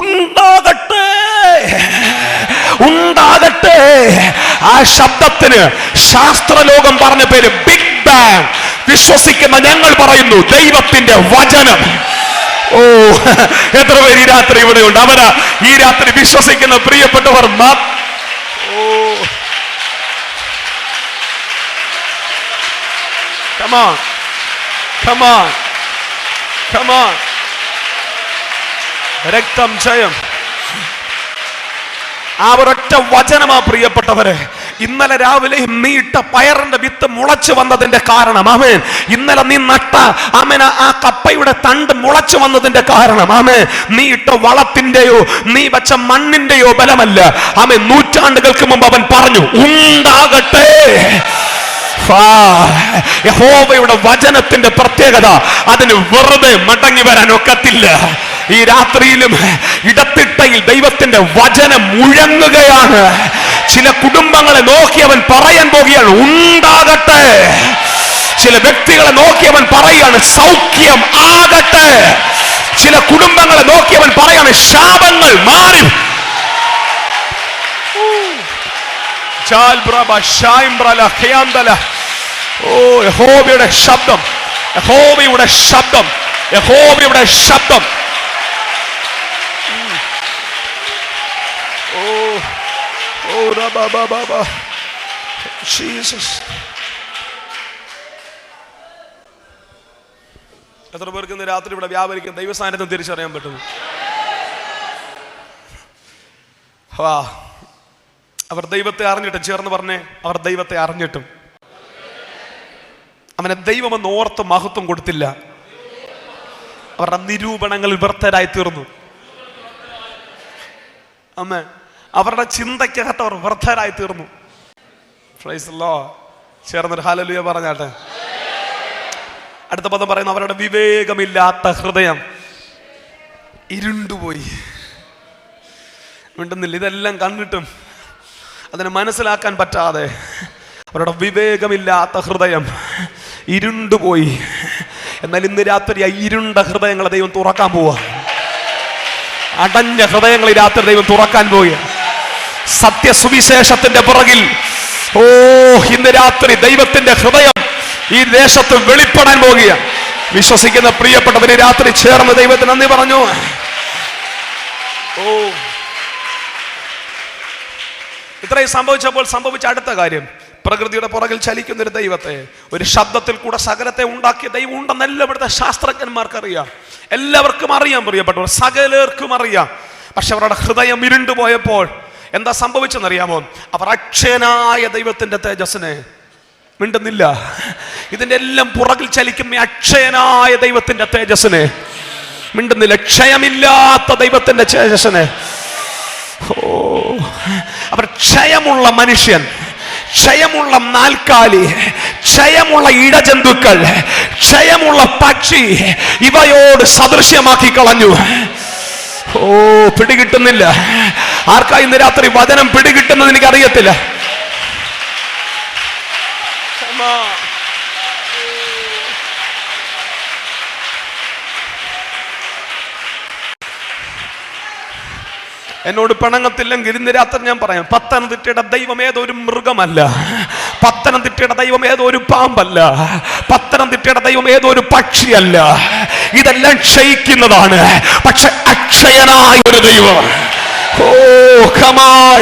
ഉണ്ടാകട്ടെ ഉണ്ടാകട്ടെ. ആ ശബ്ദത്തിന് ശാസ്ത്രലോകം പറഞ്ഞ പേര് ബിഗ് ബാങ് വിശ്വസിക്കുന്ന ഞങ്ങൾ പറയുന്നു ദൈവത്തിന്റെ വചനം. ഓ എത്ര പേര് ഈ രാത്രി ഇവിടെ ഉണ്ട് അവരാ ഈ രാത്രി വിശ്വസിക്കുന്ന പ്രിയപ്പെട്ടവർ ഓ. On. Come on. രക്തം ജയം. ആ ഒരൊറ്റ വചനമാ പ്രിയപ്പെട്ടവരെ ഇന്നലെ രാവിലെ നീ ഇട്ട പയറിന്റെ വിത്ത് മുളച്ചു വന്നതിന്റെ കാരണം ആമേൻ. ഇന്നലെ നീ നട്ട ആമേന ആ കപ്പയുടെ തണ്ട് മുളച്ചു വന്നതിന്റെ കാരണം ആമേ നീ ഇട്ട വളത്തിന്റെയോ നീ വെച്ച മണ്ണിന്റെയോ ബലമല്ല. ആമേ നൂറ്റാണ്ടുകൾക്ക് മുമ്പ് അവൻ പറഞ്ഞു ഉണ്ടാകട്ടെ. യഹോവയുടെ വചനത്തിന്റെ പ്രത്യേകത അതിന് വെറുതെ മടങ്ങി വരാൻ ഒക്കത്തില്ല. ഈ രാത്രിയിലും ഇടത്തിട്ടയിൽ ദൈവത്തിന്റെ വചനം മുഴങ്ങുകയാണ്. ചില കുടുംബങ്ങളെ നോക്കി അവൻ പറയാൻ പോകുകയാണ് ഉണ്ടാകട്ടെ. ചില വ്യക്തികളെ നോക്കി അവൻ പറയുകയാണ് സൗഖ്യം ആകട്ടെ. ചില കുടുംബങ്ങളെ നോക്കി അവൻ പറയാണ് ശാപങ്ങൾ മാറി. ഓ യഹോവയുടെ ശബ്ദം യഹോവയുടെ ശബ്ദം യഹോവയുടെ ശബ്ദം ഉം. ഓ ഓ റബബബബ. Jesus. എത്ര പേർക്ക് ഇന്ന് രാത്രി ഇവിടെ വ്യാപരിക്കും? ദൈവസ്ഥാനത്തും തിരിച്ചറിയാൻ പറ്റും. വാ. അവർ ദൈവത്തെ അറിഞ്ഞിട്ടും ചേർന്ന് പറഞ്ഞേ അവർ ദൈവത്തെ അറിഞ്ഞിട്ടും. അവനെ ദൈവമെന്ന് ഓർത്ത് മഹത്വം കൊടുത്തില്ല. അവരുടെ നിരൂപണങ്ങളിൽ വ്യർത്ഥരായി തീർന്നു. അമ്മ. അവരുടെ ചിന്തയ്ക്കകത്ത് അവർ വൃദ്ധരായി തീർന്നു. ഫ്രൈസല്ലോ ചേർന്നൊരു ഹാലലുയ പറഞ്ഞാട്ടെ. അടുത്ത പദം പറയുന്നു അവരുടെ വിവേകമില്ലാത്ത ഹൃദയം ഇരുണ്ടുപോയി. മിണ്ടുന്നില്ല ഇതെല്ലാം കണ്ടിട്ടും അതിനെ മനസ്സിലാക്കാൻ പറ്റാതെ അവരുടെ വിവേകമില്ലാത്ത ഹൃദയം ഇരുണ്ടുപോയി. എന്നാൽ ഇന്ന് രാത്രി ആ ഇരുണ്ട ഹൃദയങ്ങളെ ദൈവം തുറക്കാൻ പോവുക അടഞ്ഞ ഹൃദയങ്ങളെ രാത്രി ദൈവം തുറക്കാൻ പോവുക സത്യസുവിശേഷത്തിന്റെ പുറകിൽ. ഓ ഇന്ന് രാത്രി ദൈവത്തിന്റെ ഹൃദയം ഈ ദേശത്ത് വെളിപ്പെടാൻ പോകുക വിശ്വസിക്കുന്ന പ്രിയപ്പെട്ടവര് രാത്രി ചേർന്ന് ദൈവത്തിന് നന്ദി പറഞ്ഞു. ഓ. ഇത്രയും സംഭവിച്ചപ്പോൾ സംഭവിച്ച അടുത്ത കാര്യം. പ്രകൃതിയുടെ പുറകിൽ ചലിക്കുന്ന ഒരു ദൈവത്തെ ഒരു ശബ്ദത്തിൽ കൂടെ സകലത്തെ ഉണ്ടാക്കിയ ദൈവം ഉണ്ടെന്നെല്ലാം ഇവിടുത്തെ ശാസ്ത്രജ്ഞന്മാർക്ക് അറിയാം എല്ലാവർക്കും അറിയാം പ്രിയപ്പെട്ടവർ. സകലർക്കും അറിയാം. പക്ഷെ അവരുടെ ഹൃദയം ഇരുണ്ടു പോയപ്പോൾ എന്താ സംഭവിച്ചെന്നറിയാമോ? അവർ അക്ഷയനായ ദൈവത്തിന്റെ തേജസ്സിനെ മിണ്ടുന്നില്ല. ഇതിന്റെ എല്ലാം പുറകിൽ ചലിക്കുന്ന അക്ഷയനായ ദൈവത്തിന്റെ തേജസ്സിനെ മിണ്ടുന്നില്ല. ക്ഷയമില്ലാത്ത ദൈവത്തിന്റെ തേജസ്സിനെ. ഓ അവർ ക്ഷയമുള്ള മനുഷ്യൻ ക്ഷയമുള്ള നാൽക്കാലി ക്ഷയമുള്ള ഇടജന്തുക്കൾ ക്ഷയമുള്ള പക്ഷി ഇവയോട് സദൃശ്യമാക്കി കളഞ്ഞു. ഓ പിടികിട്ടുന്നില്ല. ആർക്കാ ഇന്ന് രാത്രി വചനം പിടികിട്ടുന്നത് എനിക്ക് അറിയത്തില്ല എന്നോട് പിണങ്ങത്തില്ലെങ്കിൽ ഇന്ന് രാത്രി ഞാൻ പറയാം പത്തനംതിട്ടയുടെ ദൈവം ഏതൊരു മൃഗമല്ല പത്തനംതിട്ടയുടെ ദൈവം ഏതോ ഒരു പാമ്പല്ല പത്തനംതിട്ടയുടെ ദൈവം ഏതോ ഒരു പക്ഷിയല്ല. ഇതെല്ലാം ക്ഷയിക്കുന്നതാണ് പക്ഷെ അക്ഷയനായ ഒരു ദൈവം. ഓ കമാൾ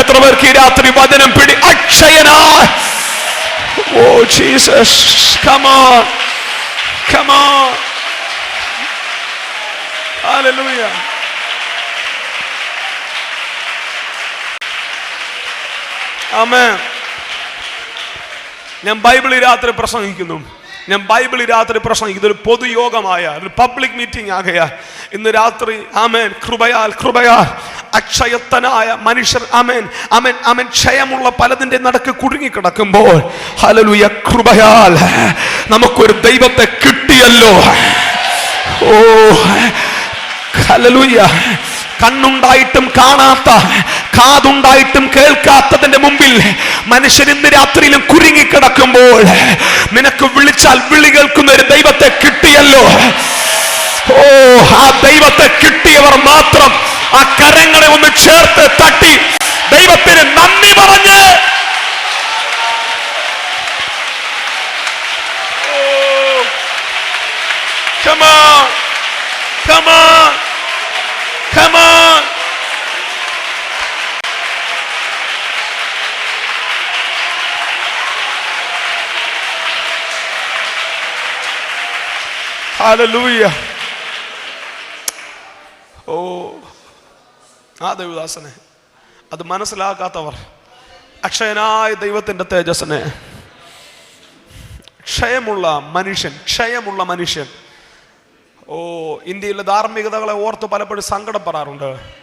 എത്ര പേർക്ക് ഈ രാത്രി വചനം പിടി അക്ഷയനായ ഓ ജീസസ് കമാൾ കമാൾ Hallelujah. ആമേൻ ഞാൻ ബൈബിൾ ഈ രാത്രി പ്രസംഗിക്കുന്നു. ഞാൻ ബൈബിൾ രാത്രി പ്രശ്നം ഇതൊരു പൊതുയോഗമായ ഒരു പബ്ലിക് മീറ്റിംഗ് ആകയാ ഇന്ന് രാത്രി ആമേൻ കൃപയാൽ കൃപയാൽ. അക്ഷയത്തനായ മനുഷ്യർ അമേൻ ആമേൻ ആമേൻ. ക്ഷയമുള്ള പലതിന്റെ നടക്ക് കുടുങ്ങിക്കിടക്കുമ്പോൾ ഹലലുയ കൃപയാൽ. നമുക്കൊരു ദൈവത്തെ കിട്ടിയല്ലോ. ഓ ഹലലുയ കണ്ണുണ്ടായിട്ടും കാണാത്ത കാതുണ്ടായിട്ടും കേൾക്കാത്തതിന്റെ മുമ്പിൽ മനുഷ്യൻ ഇന്ന് രാത്രിയിലും കുരുങ്ങിക്കിടക്കുമ്പോൾ നിനക്ക് വിളിച്ചാൽ വിളി കേൾക്കുന്ന ഒരു ദൈവത്തെ കിട്ടിയല്ലോ. ഓ ആ ദൈവത്തെ കിട്ടിയവർ മാത്രം ആ കരങ്ങളെ ഒന്ന് ചേർത്ത് തട്ടി ദൈവത്തിന് നന്ദി പറഞ്ഞ്. Come on, come on, come on. Hallelujah. ഓ ആ ദൈവദാസനെ. അത് മനസ്സിലാക്കാത്തവർ അക്ഷയനായ ദൈവത്തിന്റെ തേജസ്സനെ. ക്ഷയമുള്ള മനുഷ്യൻ ക്ഷയമുള്ള മനുഷ്യൻ. ഓ ഇന്ത്യയിലെ ധാർമ്മികതകളെ ഓർത്ത് പലപ്പോഴും സങ്കടം സങ്കടപ്പെടാറുണ്ട്.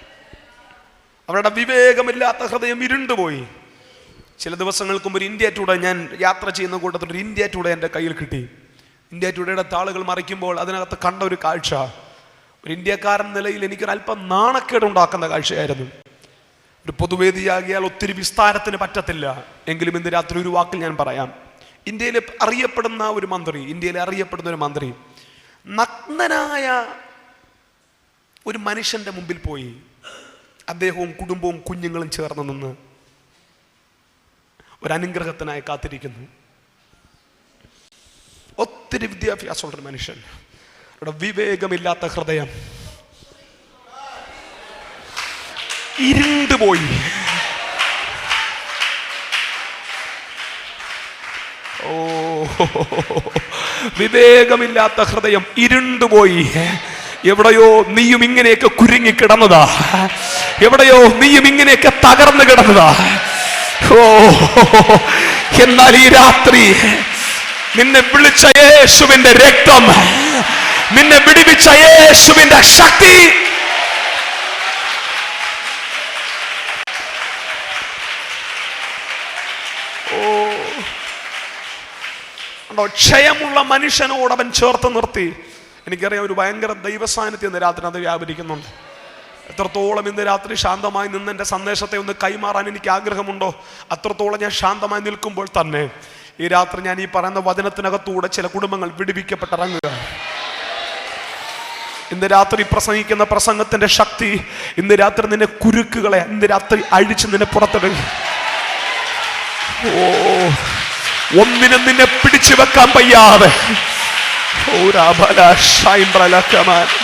അവരുടെ വിവേകമില്ലാത്ത ഹൃദയം ഇരുണ്ടുപോയി. ചില ദിവസങ്ങൾക്ക് മുമ്പ് ഒരു ഇന്ത്യ ടൂടെ ഞാൻ യാത്ര ചെയ്യുന്ന കൂട്ടത്തിൽ ഒരു ഇന്ത്യ ടൂടെ എന്റെ കയ്യിൽ കിട്ടി. ഇന്ത്യ ടുഡേയുടെ താളുകൾ മറിക്കുമ്പോൾ അതിനകത്ത് കണ്ട ഒരു കാഴ്ച. ഒരു ഇന്ത്യക്കാരൻ നിലയിൽ എനിക്കൊരു അല്പം നാണക്കേട് ഉണ്ടാക്കുന്ന കാഴ്ചയായിരുന്നു. ഒരു പൊതുവേദിയാകിയാൽ ഒത്തിരി വിസ്താരത്തിന് പറ്റത്തില്ല. എങ്കിലും ഇന്ന് രാത്രി ഒരു വാക്കിൽ ഞാൻ പറയാം. ഇന്ത്യയിൽ അറിയപ്പെടുന്ന ഒരു മന്ത്രി ഇന്ത്യയിൽ അറിയപ്പെടുന്ന ഒരു മന്ത്രി നഗ്നനായ ഒരു മനുഷ്യന്റെ മുമ്പിൽ പോയി അദ്ദേഹവും കുടുംബവും കുഞ്ഞുങ്ങളും ചേർന്ന് നിന്ന് ഒരു അനുഗ്രഹത്തിനായി കാത്തിരിക്കുന്നു. ഒത്തിരി വിദ്യാഭ്യാസമുള്ളൊരു മനുഷ്യൻ. അവിടെ വിവേകമില്ലാത്ത ഹൃദയം. ഇരുണ്ടുപോയി ഓ വിവേകമില്ലാത്ത ഹൃദയം ഇരുണ്ടുപോയി എവിടെയോ നീയും ഇങ്ങനെയൊക്കെ കുരുങ്ങി കിടന്നതാ. എവിടെയോ നീയും ഇങ്ങനെയൊക്കെ തകർന്നു കിടന്നതാ. ഓ എന്നാൽ ഈ രാത്രി നിന്നെ വിളിച്ച യേശുവിന്റെ രക്തം. നിന്നെ വിടിവിച്ച യേശുവിന്റെ ശക്തി. ഓ. ക്ഷയമുള്ള മനുഷ്യനോട് അവൻ ചേർത്ത് നിർത്തി. എനിക്കറിയാം ഒരു ഭയങ്കര ദൈവസാന്നിധ്യം ഇന്ന് രാത്രി അത് വ്യാപരിക്കുന്നുണ്ട്. എത്രത്തോളം ഇന്ന് രാത്രി ശാന്തമായി നിന്ന് എന്റെ സന്ദേശത്തെ ഒന്ന് കൈമാറാൻ എനിക്ക് ആഗ്രഹമുണ്ടോ? അത്രത്തോളം ഞാൻ ശാന്തമായി നിൽക്കുമ്പോൾ തന്നെ ഈ രാത്രി ഞാൻ ഈ പറയുന്ന വചനത്തിനകത്തൂടെ ചില കുടുംബങ്ങൾ വിടുവിക്കപ്പെട്ടിറങ്ങുക. ഇന്ന് രാത്രി പ്രസംഗിക്കുന്ന പ്രസംഗത്തിന്റെ ശക്തി ഇന്ന് രാത്രി നിന്നെ കുരുക്കുകളെ ഇന്ന് രാത്രി അഴിച്ച് നിന്നെ പുറത്തെടുക്കും ഓ ഒന്നിനും നിന്നെ പിടിച്ചു വെക്കാൻ വയ്യാതെ. ഓ രാബല ഷൈംബ്രലക്കമാൻ ഓ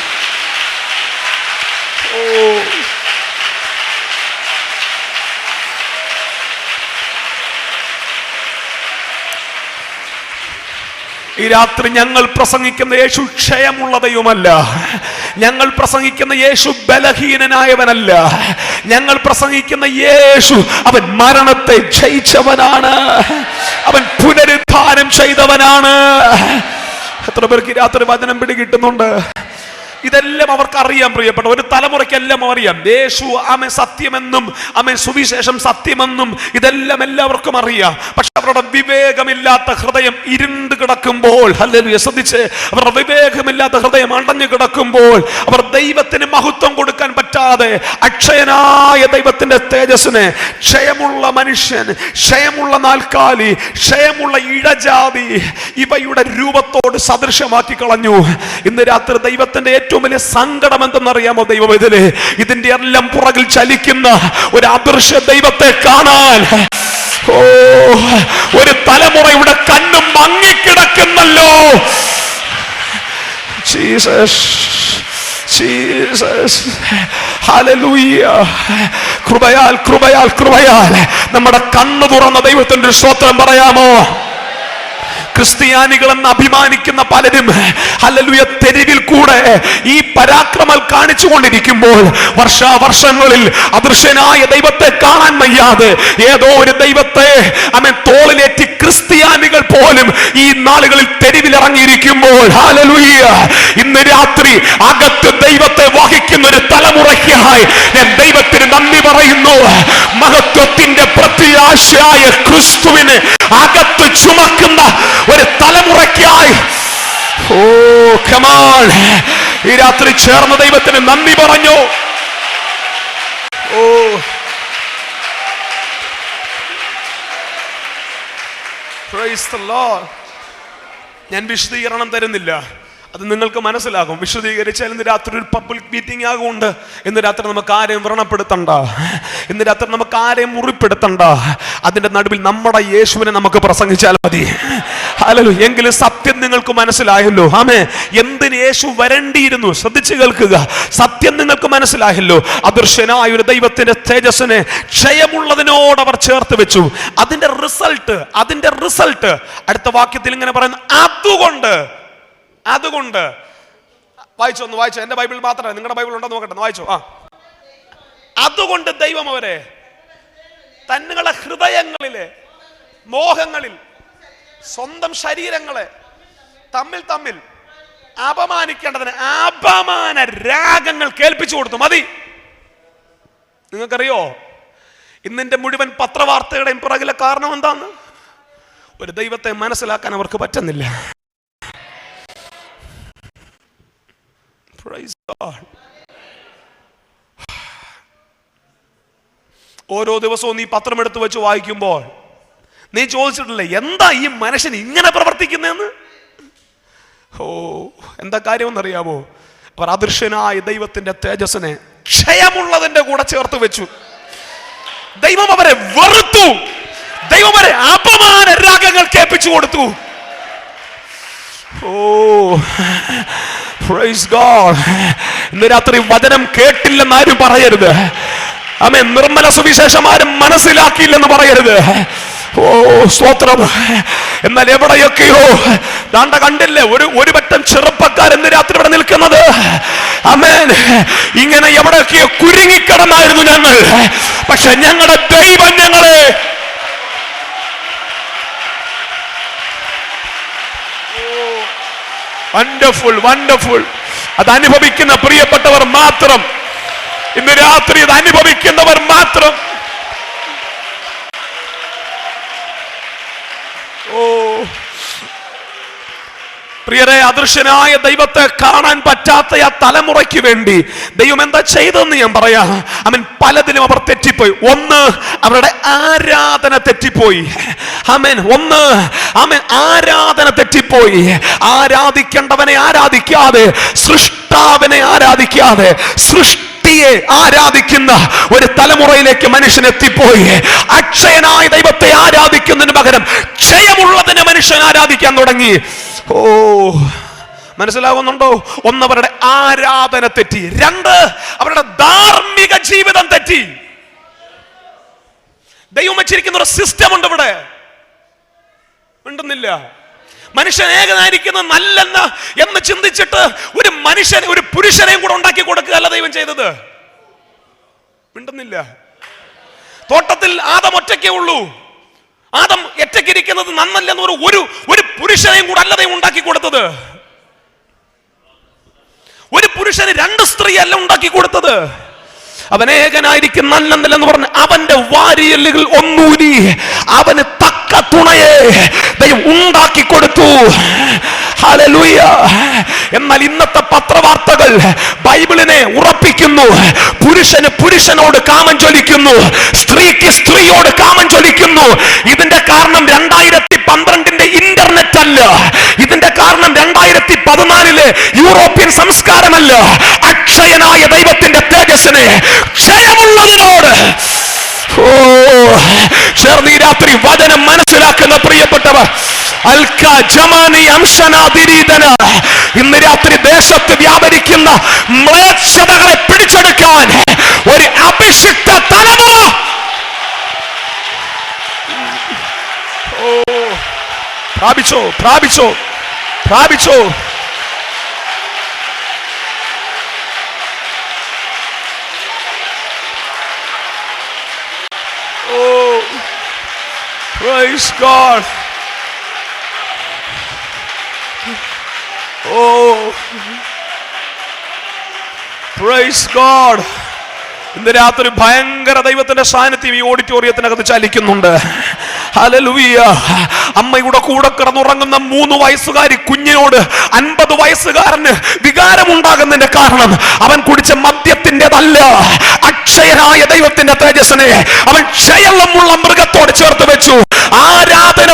ഈ രാത്രി ഞങ്ങൾ പ്രസംഗിക്കുന്ന യേശു ക്ഷയമുള്ള ദൈവമല്ല ഞങ്ങൾ പ്രസംഗിക്കുന്ന യേശു ബലഹീനനായവനല്ല. ഞങ്ങൾ പ്രസംഗിക്കുന്ന യേശു അവൻ മരണത്തെ ജയിച്ചവനാണ്. അവൻ പുനരുദ്ധാനം ചെയ്തവനാണ്. എത്ര പേർക്ക് രാത്രി വചനം പിടി പിടികിട്ടുന്നുണ്ട്? ഇതെല്ലാം അവർക്ക് അറിയാം പ്രിയപ്പെട്ട. ഒരു തലമുറയ്ക്കെല്ലാം അറിയാം. യേശു ആമെ സത്യമെന്നും ആമെ സുവിശേഷം സത്യമെന്നും ഇതെല്ലാം എല്ലാവർക്കും അറിയാം. പക്ഷെ അവരുടെ വിവേകമില്ലാത്ത ഹൃദയം ഇരുണ്ട് കിടക്കുമ്പോൾ അല്ലെങ്കിൽ ശ്രദ്ധിച്ച്. അവരുടെ വിവേകമില്ലാത്ത ഹൃദയം അടഞ്ഞു കിടക്കുമ്പോൾ അവർ ദൈവത്തിന് മഹത്വം കൊടുക്കാൻ പറ്റാതെ അക്ഷയനായ ദൈവത്തിന്റെ തേജസ്സിനെ ക്ഷയമുള്ള മനുഷ്യൻ ക്ഷയമുള്ള നാൽക്കാലി ക്ഷയമുള്ള ഇഴജാതി ഇവയുടെ രൂപത്തോട് സദൃശമാക്കി കളഞ്ഞു. ഇന്ന് രാത്രി ദൈവത്തിന്റെ ഏറ്റവും വലിയ സങ്കടം എന്തെന്നറിയാമോ ദൈവം ഇതിൽ? ഇതിന്റെ എല്ലാം പുറകിൽ ചലിക്കുന്ന ഒരു അദൃശ്യ ദൈവത്തെ കാണാൻ. ഓ ഒരു തലമുറയുടെ കണ്ണും മങ്ങിക്കിടക്കുന്നല്ലോ. ജീസസ് ജീസസ് കൃപയാൽ കൃപയാൽ കൃപയാൽ. നമ്മുടെ കണ്ണു തുറന്ന ദൈവത്തിന്റെ ഒരു സ്തോത്രം പറയാമോ? ക്രിസ്ത്യാനികളെന്ന് അഭിമാനിക്കുന്ന പലരും ഹല്ലേലൂയ തെരുവിൽ കൂടെ ഈ പരാക്രമം കാണിച്ചു കൊണ്ടിരിക്കുമ്പോൾ വർഷാവർഷങ്ങളിൽ അദൃശ്യനായ ദൈവത്തെ കാണാൻ വയ്യാതെ ഏതോ ഒരു ദൈവത്തെ അമ്മ തോളിലേറ്റി ക്രിസ്ത്യാനികൾ പോലും ഈ നാളുകളിൽ തെരുവിലിറങ്ങിയിരിക്കുമ്പോൾ ഹല്ലേലൂയ ഇന്ന് രാത്രി അകത്ത് ദൈവത്തെ വഹിക്കുന്ന ഒരു തലമുറയ്ക്കായി ഞാൻ ദൈവത്തിന് നന്ദി പറയുന്നു. മഹത്വത്തിന്റെ പ്രത്യാശയായ ക്രിസ്തുവിന് അകത്ത് ചുമക്കുന്ന ഒരു തലമുറയ്ക്കായി. ഓ കമാൾ ഈ രാത്രി ചേർന്ന ദൈവത്തിന് നന്ദി പറഞ്ഞു. ഓ. ഞാൻ വിശദീകരണം തരുന്നില്ല. അത് നിങ്ങൾക്ക് മനസ്സിലാകും. വിശദീകരിച്ചാൽ ഇന്ന് രാത്രി ഒരു പബ്ലിക് മീറ്റിംഗ് ആകുമുണ്ട് ഇന്ന് രാത്രി നമുക്ക് ആരെയും വ്രണപ്പെടുത്തണ്ട. ഇന്ന് രാത്രി നമുക്ക് ആരെയും മുറിപ്പെടുത്തണ്ട. അതിന്റെ നടുവിൽ നമ്മുടെ യേശുവിനെ നമുക്ക് പ്രസംഗിച്ചാൽ മതി. അല്ലല്ലോ എങ്കിലും സത്യം നിങ്ങൾക്ക് മനസ്സിലായല്ലോ. ആമേ എന്തിന് യേശു വരണ്ടിയിരുന്നു? ശ്രദ്ധിച്ചു കേൾക്കുക. സത്യം നിങ്ങൾക്ക് മനസ്സിലായല്ലോ. അദൃശ്യനായ ഒരു ദൈവത്തിന്റെ തേജസ്സിനെ ക്ഷയമുള്ളതിനോട് അവർ ചേർത്ത് വെച്ചു. അതിന്റെ റിസൾട്ട് അതിന്റെ റിസൾട്ട് അടുത്ത വാക്യത്തിൽ ഇങ്ങനെ പറയുന്നു അതുകൊണ്ട് അതുകൊണ്ട് വായിച്ചോ ഒന്ന് വായിച്ചോ. എന്റെ ബൈബിൾ മാത്രമേ നിങ്ങളുടെ ബൈബിൾ ഉണ്ടോ നോക്കട്ടെ വായിച്ചോ. ആ. അതുകൊണ്ട് ദൈവം അവരെ തന്നുകളെ ഹൃദയങ്ങളിലെ മോഹങ്ങളിൽ സ്വന്തം ശരീരങ്ങളെ തമ്മിൽ തമ്മിൽ അപമാനിക്കേണ്ടതിന് അപമാന രാഗങ്ങൾ കേൾപ്പിച്ചു കൊടുത്തു. മതി. നിങ്ങൾക്കറിയോ? ഇന്നിന്റെ മുഴുവൻ പത്രവാർത്തയുടെയും പുറകിലെ കാരണം എന്താന്ന്? ഒരു ദൈവത്തെ മനസ്സിലാക്കാൻ അവർക്ക് പറ്റുന്നില്ല. God. ഓരോ ദിവസവും നീ പത്രം എടുത്തു വെച്ച് വായിക്കുമ്പോൾ നീ ചോദിച്ചിട്ടില്ലേ എന്താ ഈ മനുഷ്യൻ ഇങ്ങനെ പ്രവർത്തിക്കുന്നതെന്ന്? ഓ എന്താ കാര്യമെന്നറിയാമോ? അവർ അദൃശ്യനായ ദൈവത്തിന്റെ തേജസ്സിനെ ക്ഷയമുള്ളതിന്റെ കൂടെ ചേർത്ത് വെച്ചു. ദൈവം അവരെ വെറുത്തു. ദൈവം അവരെ അപമാന രാഗങ്ങൾ കേൾപ്പിച്ചു കൊടുത്തു. ഓ പ്രൈസ് ഇന്ന് രാത്രി വചനം കേട്ടില്ലെന്ന് ആരും പറയരുത്. അമ്മേ നിർമ്മല സുവിശേഷം ആരും മനസ്സിലാക്കിയില്ലെന്ന് പറയരുത്. ഓ സ്തോത്രം. എന്നാൽ എവിടെയൊക്കെയോ ദാണ്ട കണ്ടില്ലേ ഒരു ഒരു പറ്റം ചെറുപ്പക്കാർ എന്ന് രാത്രി ഇവിടെ നിൽക്കുന്നത്. അമേൻ ഇങ്ങനെ എവിടെയൊക്കെയോ കുരുങ്ങിക്കിടന്നായിരുന്നു ഞങ്ങൾ. പക്ഷെ ഞങ്ങളുടെ ദൈവം ഞങ്ങളെ വണ്ടർഫുൾ വണ്ടർഫുൾ അത് അനുഭവിക്കുന്ന പ്രിയപ്പെട്ടവർ മാത്രം. ഇന്ന് രാത്രി ഇത് അനുഭവിക്കുന്നവർ മാത്രം ഓ പ്രിയരെ അദൃശ്യനായ ദൈവത്തെ കാണാൻ പറ്റാത്ത ആ തലമുറയ്ക്ക് വേണ്ടി ദൈവം എന്താ ചെയ്തതെന്ന് ഞാൻ പറയാം. അവൻ പലതിലും അവർ തെറ്റിപ്പോയി. ഒന്ന് അവരുടെ ആരാധന തെറ്റിപ്പോയി. അമൻ ഒന്ന് അമൻ ആരാധന തെറ്റിപ്പോയി. ആരാധിക്കേണ്ടവനെ ആരാധിക്കാതെ സൃഷ്ടാവിനെ ആരാധിക്കാതെ സൃഷ്ടിയെ ആരാധിക്കുന്ന ഒരു തലമുറയിലേക്ക് മനുഷ്യൻ എത്തിപ്പോയി. അക്ഷയനായ ദൈവത്തെ ആരാധിക്കുന്നതിന് പകരം ക്ഷയമുള്ളതിനെ മനുഷ്യൻ ആരാധിക്കാൻ തുടങ്ങി. ഓ മനസ്സിലാകുന്നുണ്ടോ ഒന്നവരുടെ ആരാധന തെറ്റി രണ്ട് അവരുടെ ധാർമ്മിക ജീവിതം തെറ്റി. ദൈവം വെച്ചിരിക്കുന്ന ഒരു സിസ്റ്റം ഉണ്ട് ഇവിടെ. ഉണ്ടെന്നില്ല മനുഷ്യൻ ഏകനായിരിക്കുന്നത് നല്ലെന്ന് എന്ന് ചിന്തിച്ചിട്ട് ഒരു മനുഷ്യൻ ഒരു പുരുഷനെയും കൂടെ ഉണ്ടാക്കി കൊടുക്കുകയല്ല ദൈവം ചെയ്തത്. മിണ്ടുന്നില്ല. തോട്ടത്തിൽ ആദം ഒറ്റയ്ക്കേ ഉള്ളൂ. ആദം എറ്റക്കിരിക്കുന്നത് നന്നല്ലെന്ന് ഒരു ഒരു ഒരു പുരുഷനെയും കൂടെ അല്ല ഉണ്ടാക്കി കൊടുത്തത്. ഒരു പുരുഷന് രണ്ട് സ്ത്രീ അല്ല ഉണ്ടാക്കി കൊടുത്തത്. അവൻ ഏകനായിരിക്കും നല്ലെന്നല്ലെന്ന് പറഞ്ഞ് അവന്റെ വാരിയല്ലുകൾ ഒന്നൂരി. അവന് തുണയെ ദൈവം ഉണ്ടാക്കി കൊടുത്തു. എന്നാൽ ഇന്നത്തെ പത്രവാർത്തകൾ ബൈബിളിനെ ഉറപ്പിക്കുന്നു. പുരുഷന് പുരുഷനോട് കാമം ചൊലിക്കുന്നു. സ്ത്രീക്ക് സ്ത്രീയോട് കാമം ചൊലിക്കുന്നു. ഇതിന്റെ കാരണം രണ്ടായിരത്തി പന്ത്രണ്ടിന്റെ ഇന്റർനെറ്റ് അല്ല. ഇതിന്റെ കാരണം രണ്ടായിരത്തി പതിനാലിലെ യൂറോപ്യൻ സംസ്കാരമല്ല. അക്ഷയനായ ദൈവത്തിന്റെ തേജസ്സിനെ ക്ഷയമുള്ളതിനോട് ഓ ചേർന്ന് ഈ രാത്രി വചനം മനസ്സിലാക്കുന്ന പ്രിയപ്പെട്ടവർ ഇന്ന് രാത്രി ദേശത്ത് വ്യാപരിക്കുന്ന മ്ലേച്ഛതകളെ പിടിച്ചെടുക്കാൻ ഒരു അഭിഷിക്ത തലമുറ. പ്രാപിച്ചോ പ്രാപിച്ചോ പ്രാപിച്ചോ Oh, praise God. Oh, praise God. ഇന്ന് രാത്രി ഭയങ്കര ദൈവത്തിന്റെ സാന്നിധ്യം ഈ ഓഡിറ്റോറിയത്തിനകത്ത് ചലിക്കുന്നുണ്ട്. ഹലലുവിയ അമ്മയുടെ കൂടെ കിടന്നുറങ്ങുന്ന മൂന്ന് വയസ്സുകാരി കുഞ്ഞിനോട് അൻപത് വയസ്സുകാരന് വികാരമുണ്ടാകുന്നതിന്റെ കാരണം അവൻ കുടിച്ച മദ്യത്തിന്റെതല്ല. അക്ഷയനായ ദൈവത്തിന്റെ തേജസ്സിനെ അവൻ ക്ഷയമുള്ള മൃഗത്തോട് ചേർത്ത് വെച്ചു. ആരാധന